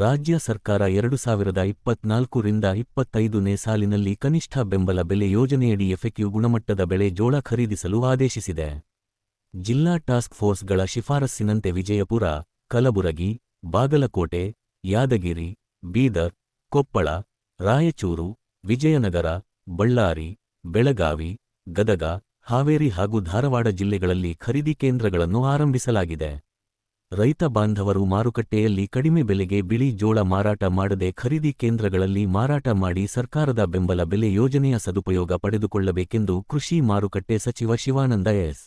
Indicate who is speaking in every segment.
Speaker 1: ರಾಜ್ಯ ಸರ್ಕಾರ ಎರಡು ಸಾವಿರದ ಇಪ್ಪತ್ನಾಲ್ಕರಿಂದ ಇಪ್ಪತ್ತೈದನೇ ಸಾಲಿನಲ್ಲಿ ಕನಿಷ್ಠ ಬೆಂಬಲ ಬೆಲೆ ಯೋಜನೆಯಡಿ ಎಫೆಕ್ಯೂ ಗುಣಮಟ್ಟದ ಬೆಳೆ ಜೋಳ ಖರೀದಿಸಲು ಆದೇಶಿಸಿದೆ. ಜಿಲ್ಲಾ ಟಾಸ್ಕ್ ಫೋರ್ಸ್ಗಳ ಶಿಫಾರಸ್ಸಿನಂತೆ ವಿಜಯಪುರ, ಕಲಬುರಗಿ, ಬಾಗಲಕೋಟೆ, ಯಾದಗಿರಿ, ಬೀದರ್, ಕೊಪ್ಪಳ, ರಾಯಚೂರು, ವಿಜಯನಗರ, ಬಳ್ಳಾರಿ, ಬೆಳಗಾವಿ, ಗದಗ, ಹಾವೇರಿ ಹಾಗೂ ಧಾರವಾಡ ಜಿಲ್ಲೆಗಳಲ್ಲಿ ಖರೀದಿ ಕೇಂದ್ರಗಳನ್ನು ಆರಂಭಿಸಲಾಗಿದೆ. ರೈತ ಬಾಂಧವರು ಮಾರುಕಟ್ಟೆಯಲ್ಲಿ ಕಡಿಮೆ ಬೆಲೆಗೆ ಬಿಳಿ ಜೋಳ ಮಾರಾಟ ಮಾಡದೆ ಖರೀದಿ ಕೇಂದ್ರಗಳಲ್ಲಿ ಮಾರಾಟ ಮಾಡಿ ಸರ್ಕಾರದ ಬೆಂಬಲ ಬೆಲೆ ಯೋಜನೆಯ ಸದುಪಯೋಗ ಪಡೆದುಕೊಳ್ಳಬೇಕೆಂದು ಕೃಷಿ ಮಾರುಕಟ್ಟೆ ಸಚಿವ ಶಿವಾನಂದ ಎಸ್.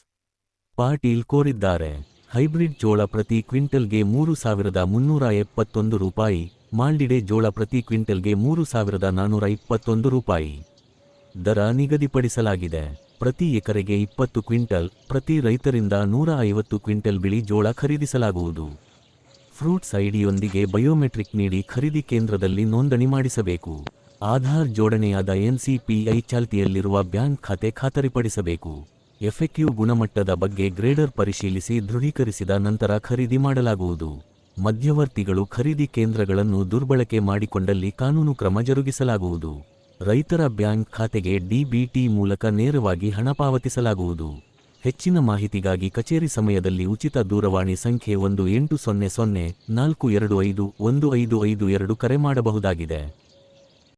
Speaker 1: ಪಾಟೀಲ್ ಕೋರಿದ್ದಾರೆ. ಹೈಬ್ರಿಡ್ ಜೋಳ ಪ್ರತಿ ಕ್ವಿಂಟಲ್ಗೆ ಮೂರು ಸಾವಿರದ ಮುನ್ನೂರ ಎಪ್ಪತ್ತೊಂದು ರೂಪಾಯಿ, ಮಾಲ್ಡಿಡೆ ಜೋಳ ಪ್ರತಿ ಕ್ವಿಂಟಲ್ಗೆ ಮೂರು ಸಾವಿರದ ನಾನ್ನೂರ ಇಪ್ಪತ್ತೊಂದು ರೂಪಾಯಿ. ದರ ನಿಗದಿಪಡಿಸಲಾಗಿದೆ. ಪ್ರತಿ ಎಕರೆಗೆ ಇಪ್ಪತ್ತು ಕ್ವಿಂಟಲ್, ಪ್ರತಿ ರೈತರಿಂದ ನೂರ ಐವತ್ತು ಕ್ವಿಂಟಲ್ ಬಿಳಿ ಜೋಳ ಖರೀದಿಸಲಾಗುವುದು. ಫ್ರೂಟ್ಸ್ ಐಡಿಯೊಂದಿಗೆ ಬಯೋಮೆಟ್ರಿಕ್ ನೀಡಿ ಖರೀದಿ ಕೇಂದ್ರದಲ್ಲಿ ನೋಂದಣಿ ಮಾಡಿಸಬೇಕು. ಆಧಾರ್ ಜೋಡಣೆಯಾದ ಎನ್ಸಿಪಿಐ ಚಾಲ್ತಿಯಲ್ಲಿರುವ ಬ್ಯಾಂಕ್ ಖಾತೆ ಖಾತರಿಪಡಿಸಬೇಕು. ಎಫೆಕ್ಯೂ ಗುಣಮಟ್ಟದ ಬಗ್ಗೆ ಗ್ರೇಡರ್ ಪರಿಶೀಲಿಸಿ ದೃಢೀಕರಿಸಿದ ನಂತರ ಖರೀದಿ ಮಾಡಲಾಗುವುದು. ಮಧ್ಯವರ್ತಿಗಳು ಖರೀದಿ ಕೇಂದ್ರಗಳನ್ನು ದುರ್ಬಳಕೆ ಮಾಡಿಕೊಂಡಲ್ಲಿ ಕಾನೂನು ಕ್ರಮ ಜರುಗಿಸಲಾಗುವುದು. ರೈತರ ಬ್ಯಾಂಕ್ ಖಾತೆಗೆ ಡಿಬಿಟಿ ಮೂಲಕ ನೇರವಾಗಿ ಹಣ ಪಾವತಿಸಲಾಗುವುದು. ಹೆಚ್ಚಿನ ಮಾಹಿತಿಗಾಗಿ ಕಚೇರಿ ಸಮಯದಲ್ಲಿ ಉಚಿತ ದೂರವಾಣಿ ಸಂಖ್ಯೆ ಒಂದು ಎಂಟು ಸೊನ್ನೆ ಸೊನ್ನೆ ನಾಲ್ಕು ಎರಡು ಐದು ಒಂದು ಐದು ಐದು ಎರಡು ಕರೆ ಮಾಡಬಹುದಾಗಿದೆ.